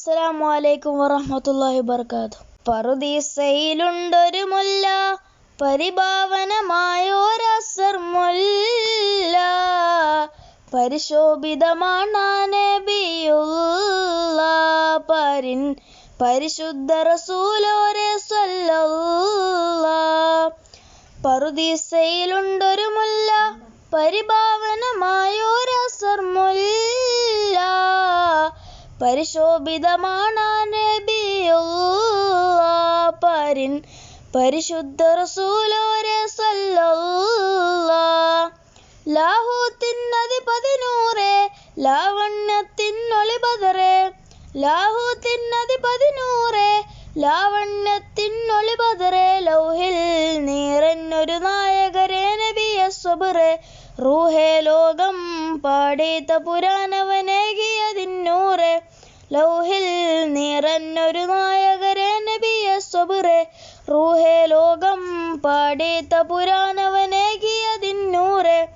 അസ്സലാമു അലൈക്കും വറഹ്മത്തുള്ളാഹി വബർക്കാത്തു പറുദീസയിലുണ്ടൊരു മുല്ല പരിഭാവനമായോരസർ മുല്ല. പരിശോഭിതമാണ് നബിയുള്ള പരിൻ പരിശുദ്ധ റസൂലോരെ സല്ലല്ല പറുദീസയിലുണ്ടൊരു മുല്ല പരിഭാവനമായോരസർ മുല്ല. പരിശോഭിതമാണ് പരിൻ പരിശുദ്ധ റസൂലോരെ സല്ലല്ല ലാവണ്യത്തിന്നൊളി ലാവണ്യത്തിനൊളി ബദറെ ലാഹൂത്തിനധിപതിനൂറെ ലാവണ്യത്തിനൊളി ബദറെ ലൗഹിൽ നീറന്നൊരു നായകരെ നബിയ സ്വബറെ റൂഹേ ലോകം പാടീത്ത പുരാനവനേകിയതിന്നൂറെ ലൗഹിൽ നിറഞ്ഞൊരു നായകരെ നബിയ സ്വബുറെ. റൂഹേ ലോകം പാടീത്ത പുരാണവനേകിയതിന്നൂറെ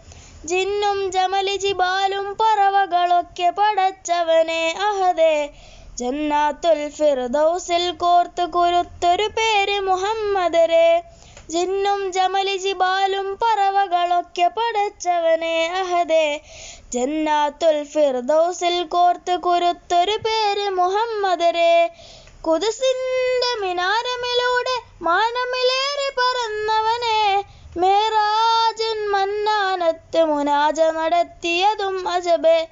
ജിന്നും ജമലി ജിബാലും പറവകളൊക്കെ പടച്ചവനെ അഹദേ. ജന്നാത്തുൽ ഫിർദൗസിൽ കോർത്ത് കുരുത്തൊരു പേര് മുഹമ്മദരെ. ജിന്നും ജമലി ജിബാലും പറവകളൊക്കെ പടച്ചവനെ അഹദേ. ജന്നാത്തുൽ ഫിർദൗസിൽ കോർത്ത് കുരുത്തൊരു പേര് മുഹമ്മദരെ. കുതിസിന്റെ മിനാരമിലൂടെ മാനമിലേറി പറന്നവനെ. മേറാജൻ മന്നാനത്ത് മുനാജ നടത്തിയതും അജബേ.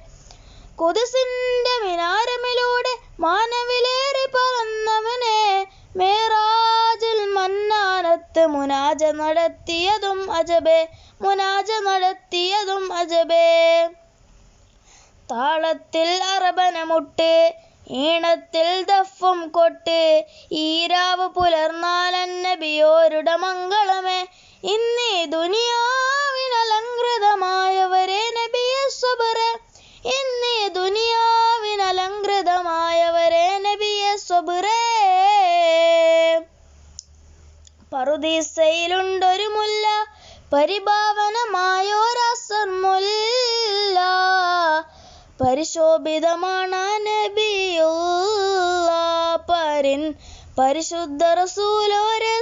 കുതിസിന്റെ മിനാരമിലൂടെ മാനവിലേറി പറന്നവനെ. മേറാജിൽ മന്നാനത്ത് മുനാജ നടത്തിയതും അജബേ. മുനാജ നടത്തിയതും അജബേ. താളത്തിൽ അറബനമുട്ട് ഈണത്തിൽ ദഫും കൊട്ട്. ഈരാവ് പുലർന്നാലന്നബിയോരുടെ മംഗളമേ. ഇന്നീ ദുനിയാവിനലങ്കൃതമായവരെ നബിയെ സ്വബറെ. ഇന്നീ ദുനിയാവിനലങ്കൃതമായവരെ നബിയെ സ്വബറേ. പറുദീസയിലുണ്ടൊരു മുല്ല പരിഭാവനമായോരസർ മുല്ല. പരിശോഭിതമാണ് പരിൻ പരിശുദ്ധ റസൂലോരെ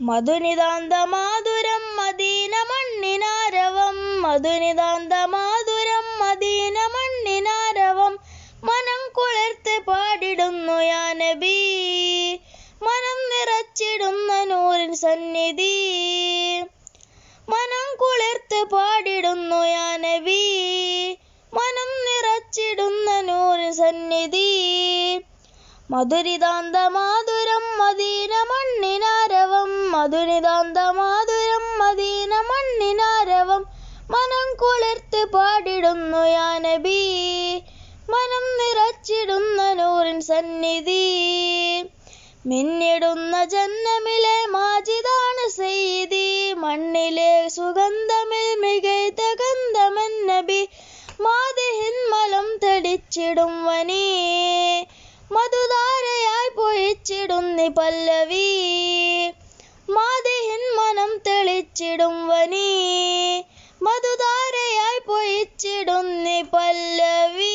മധുനിതാന്ത മാധുരം മദീന മണ്ണിനാരവം മധുനിതാന്ത മാധുരം മദീന മണ്ണിനാരവം. മനം കുളിർത്ത് പാടിടുന്നു യാ നബി മനം നിറച്ചിടുന്ന നൂറിൻ സന്നിധി. മധുരിതാന്ത മാധുരം മദീന മണ്ണിനാരവം. മധുരിതാന്ത മാധുരം മദീന മണ്ണിനാരവം. മനം കുളിർത്ത് പാടിടുന്നു യാനബി മനം നിറച്ചിടുന്ന നൂറിൻ സന്നിധി. മിന്നിടുന്ന ജന്മമിലെ മാജിതാണ് സെയ്തി മണ്ണിലെ സുഗന്ധമിൽ മികൈത നബി. മാതിഹിൻ മലം തെടിച്ചിടും മധുധാരയായി പൊഴിച്ചിടുന്നി പല്ലവി. മാതിഹിൻ മനം തെളിച്ചിടും വനീ. മധുധാരയായി പൊഴിച്ചിടുന്നി പല്ലവി.